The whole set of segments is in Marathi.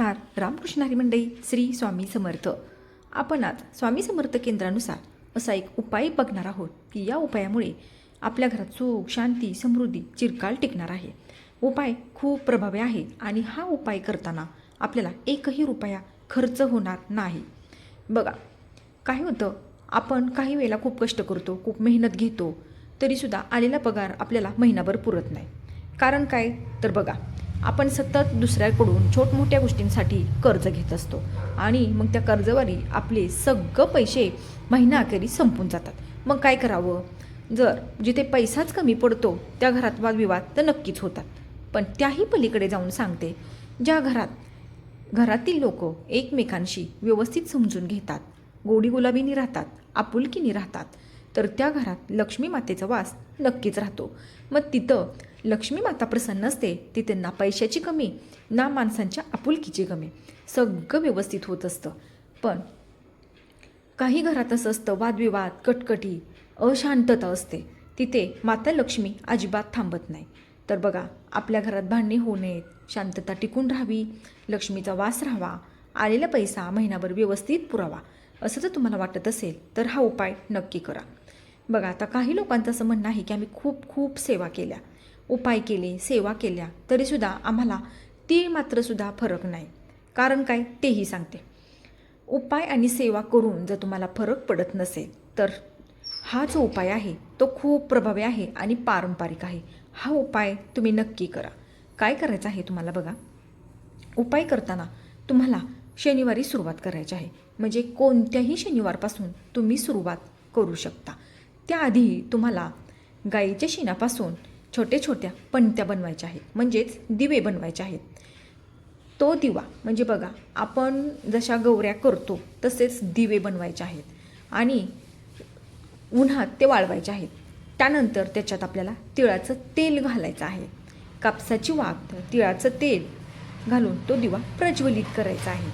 नमस्कार. रामकृष्ण हरी श्री स्वामी समर्थ. आपण आज स्वामी समर्थ केंद्रानुसार असा एक उपाय बघणार आहोत की या उपायामुळे आपल्या घरात सुख शांती समृद्धी चिरकाल टिकणार आहे. उपाय खूप प्रभावी आहे आणि हा उपाय करताना आपल्याला एकही रुपया खर्च होणार नाही. बघा काय होतं आपण काही वेळेला खूप कष्ट करतो खूप मेहनत घेतो तरीसुद्धा आलेला पगार आपल्याला महिनाभर पुरत नाही. कारण काय? तर बघा आपण सतत दुसऱ्याकडून छोटमोठ्या गोष्टींसाठी कर्ज घेत असतो. आणि मग त्या कर्जवारी आपले सगळं पैसे महिनाअखेरी संपून जातात. मग काय करावं? जर जिथे पैसाच कमी पडतो त्या घरात वादविवाद तर नक्कीच होतात. पण त्याही पलीकडे जाऊन सांगते ज्या घरात घरातील लोक एकमेकांशी व्यवस्थित समजून घेतात गोडी गुलाबीनी राहतात आपुलकीनी राहतात तर त्या घरात लक्ष्मी मातेचा वास नक्कीच राहतो. मग तिथं लक्ष्मी माता प्रसन्न असते तिथे ना पैशाची कमी ना माणसांच्या आपुलकीची कमी. सगळं व्यवस्थित होत असतं. पण काही घरात असं असतं वादविवाद कटकटी अशांतता असते. तिथे माता लक्ष्मी अजिबात थांबत नाही. तर बघा आपल्या घरात भांडणी होऊ नयेत शांतता टिकून राहावी लक्ष्मीचा वास राहावा आलेला पैसा महिनाभर व्यवस्थित पुरावा. असं जर तुम्हाला वाटत असेल तर हा उपाय नक्की करा. बघा आता काही लोकांचं असं म्हणणं आहे की आम्ही खूप खूप सेवा केल्या. उपाय केले सेवा केल्या तरीसुद्धा आम्हाला ती मात्रसुद्धा फरक नाही. कारण काय? तेही सांगते. उपाय आणि सेवा करून जर तुम्हाला फरक पडत नसेल तर हा जो उपाय आहे तो खूप प्रभावी आहे आणि पारंपरिक आहे. हा उपाय तुम्ही नक्की करा. काय करायचं आहे तुम्हाला बघा? उपाय करताना तुम्हाला शनिवारी सुरुवात करायची आहे. म्हणजे कोणत्याही शनिवारपासून तुम्ही सुरुवात करू शकता. त्याआधी तुम्हाला गाईच्या शेणापासून छोट्या छोट्या पणत्या बनवायच्या आहेत. म्हणजेच दिवे बनवायचे आहेत. तो दिवा म्हणजे बघा आपण जशा गौऱ्या करतो तसेच दिवे बनवायचे आहेत. आणि उन्हात ते वाळवायचे आहेत. त्यानंतर त्याच्यात आपल्याला तिळाचं तेल घालायचं आहे. कापसाची वात तिळाचं तेल घालून तो दिवा प्रज्वलित करायचा आहे.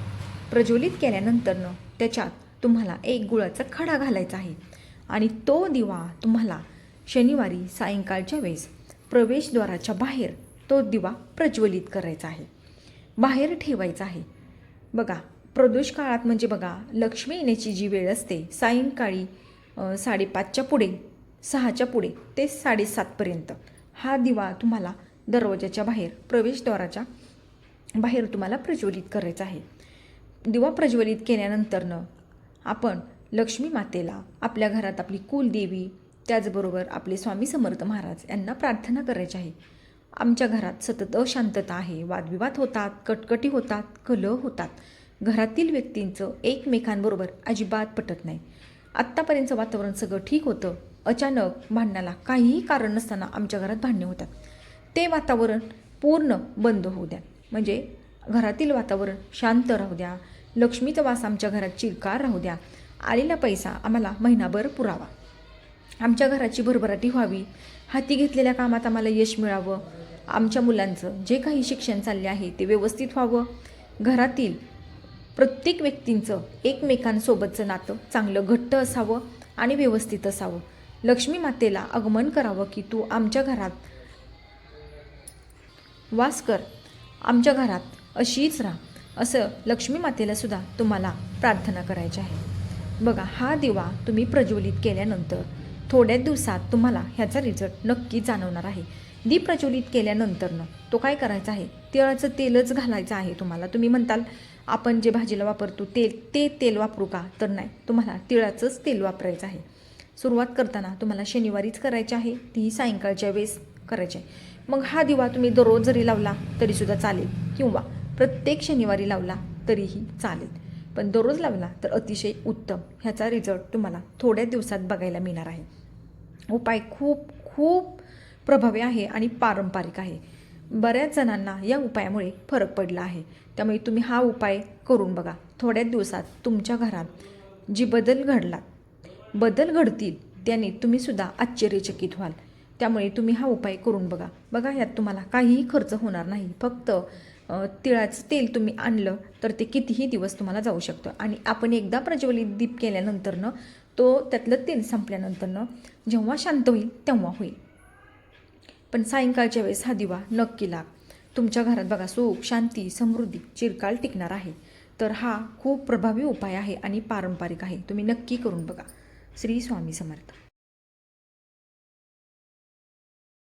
प्रज्वलित केल्यानंतरनं त्याच्यात तुम्हाला एक गुळाचा खडा घालायचा आहे. आणि तो दिवा तुम्हाला शनिवारी सायंकाळच्या वेळेस प्रवेशद्वाराच्या बाहेर तो दिवा प्रज्वलित करायचा आहे. बाहेर ठेवायचा आहे. बघा प्रदोष काळात म्हणजे बघा लक्ष्मी येण्याची जी वेळ असते सायंकाळी साडेपाचच्या पुढे सहाच्या पुढे ते साडेसातपर्यंत हा दिवा तुम्हाला दरवाजाच्या बाहेर प्रवेशद्वाराच्या बाहेर तुम्हाला प्रज्वलित करायचा आहे. दिवा प्रज्वलित केल्यानंतरनं आपण लक्ष्मी मातेला आपल्या घरात आपली कुलदेवी त्याचबरोबर आपले स्वामी समर्थ महाराज यांना प्रार्थना करायची आहे. आमच्या घरात सतत अशांतता आहे. वादविवाद होतात कटकटी होतात कलह होतात. घरातील व्यक्तींचं एकमेकांबरोबर अजिबात पटत नाही. आत्तापर्यंतचं वातावरण सगळं ठीक होतं. अचानक भांडणाला काहीही कारण नसताना आमच्या घरात भांडणे होतात. ते वातावरण पूर्ण बंद होऊ द्या. म्हणजे घरातील वातावरण शांत राहू द्या. लक्ष्मीचा वास आमच्या घरात चिरकार राहू द्या. आलेला पैसा आम्हाला महिनाभर पुरावा. आमच्या घराची भरभराटी व्हावी. हाती घेतलेल्या कामात आम्हाला यश मिळावं. आमच्या मुलांचं जे काही शिक्षण चालले आहे ते व्यवस्थित व्हावं. घरातील प्रत्येक व्यक्तींचं एकमेकांसोबतचं नातं चांगलं घट्ट असावं आणि व्यवस्थित असावं. लक्ष्मी मातेला आगमन करावं की तू आमच्या घरात वास कर. आमच्या घरात अशीच राहा. असं लक्ष्मी मातेला सुद्धा तुम्हाला प्रार्थना करायची आहे. बघा हा दिवा तुम्ही प्रज्वलित केल्यानंतर थोड्या दिवसात तुम्हाला ह्याचा रिझल्ट नक्की जाणवणार आहे. दीप प्रज्वलित केल्यानंतरनं तो काय करायचा आहे? तिळाचं तेलच घालायचं आहे तुम्हाला. तुम्ही म्हणताल आपण जे भाजीला वापरतो तेल ते तेल वापरू का? तर नाही. तुम्हाला तिळाचंच तेल वापरायचं आहे. सुरुवात करताना तुम्हाला शनिवारीच करायची आहे. तीही सायंकाळच्या वेळेस करायची आहे. मग हा दिवा तुम्ही दररोज जरी लावला तरीसुद्धा चालेल. किंवा प्रत्येक शनिवारी लावला तरीही चालेल. पण दररोज लावला तर अतिशय उत्तम. ह्याचा रिझल्ट तुम्हाला थोड्या दिवसात बघायला मिळणार आहे. उपाय खूप खूप प्रभावी आहे आणि पारंपरिक आहे. बऱ्याच जणांना या उपायामुळे फरक पडला आहे. त्यामुळे तुम्ही हा उपाय करून बघा. थोड्या दिवसात तुमच्या घरात जी बदल घडला बदल घडतील त्याने तुम्हीसुद्धा आश्चर्यचकित व्हाल. त्यामुळे तुम्ही हा उपाय करून बघा. बघा यात तुम्हाला काहीही खर्च होणार नाही. फक्त तिळाचं तेल तुम्ही आणलं तर ते कितीही दिवस तुम्हाला जाऊ शकतं. आणि आपण एकदा प्रज्वलित दीप केल्यानंतरनं तो त्यातलं तेल संपल्यानंतरनं जेव्हा शांत होईल तेव्हा होईल. पण सायंकाळच्या वेळेस हा दिवा नक्की लाग तुमच्या घरात बघा सुख शांती समृद्धी चिरकाल टिकणार आहे. तर हा खूप प्रभावी उपाय आहे आणि पारंपरिक आहे. तुम्ही नक्की करून बघा. श्री स्वामी समर्थ.